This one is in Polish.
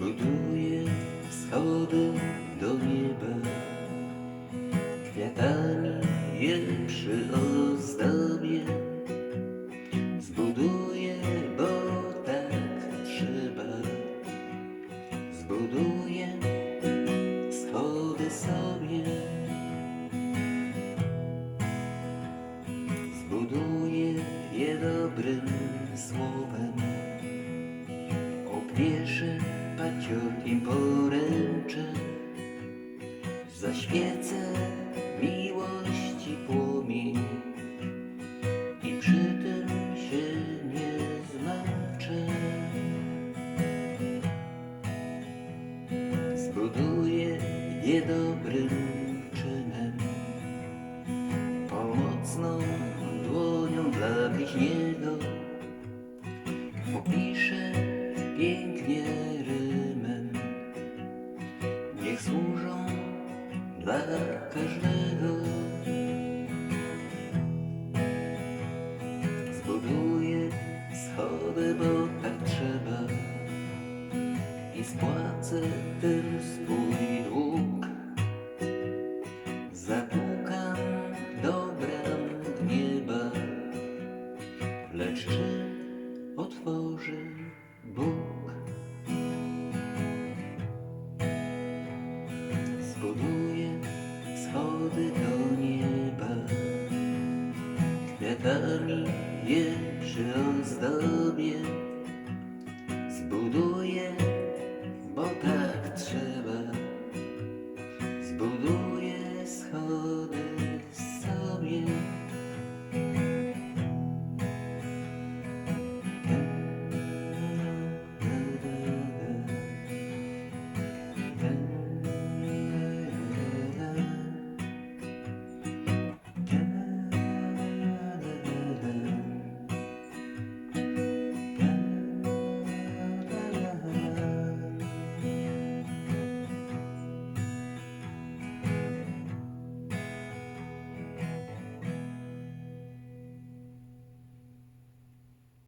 Zbuduję schody do nieba, kwiatami je przyozdobię. Zbuduję, bo tak trzeba. Zbuduję schody sobie. Zbuduję je dobrym słowem. Obwieszę paciorkiem poręcze, zaświecę miłości płomień i przy tym się nie zmęczę. Zbuduję je dobrym czynem, pomocną dłonią dla bliźniego. Opiszę niech służą dla każdego. Zbuduję schody, bo tak trzeba i spłacę tym swój dług. Zapukam do bram nieba, lecz czy otworzy Bóg? schody do nieba. Kwiatami je przyozdobie, zbuduję, bo tak trzeba. Zbuduję schody.